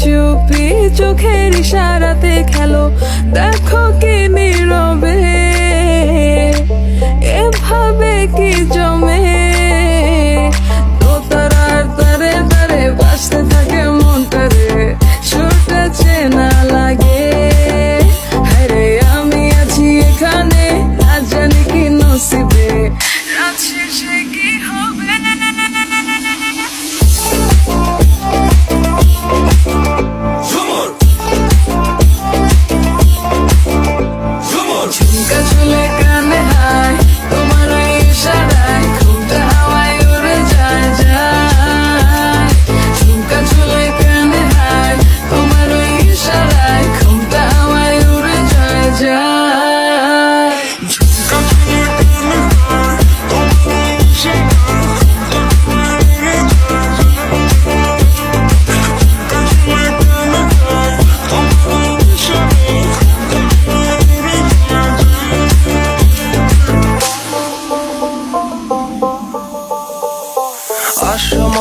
চুপি চোখের ইশারাতে খেলো। দেখো কি নীরবে, এভাবে কি জমে? দোতারার তারে বাসতে থাকে চেনা লাগে। আমি আছি এখানে কি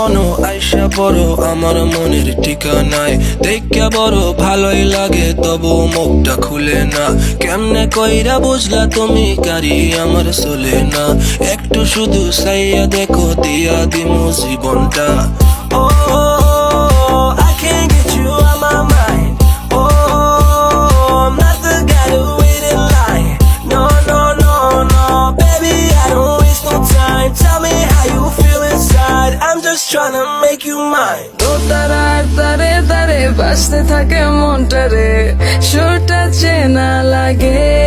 মনো আইসা পড়ো, আমার মনের ঠিকানায়। দেখা বড়, ভালোই লাগে, তবু মুখটা খুলে না। কেমনে কইরা বুঝলা তুমি, গাড়ি আমার চলে না। একটু শুধু সাইয়া দেখো, দিয়া দিমো জীবনটা। ও tryna make you mine. দোতারার তারে তারে বাসতে থাকে মনটারে। সুরটা চেনা লাগে।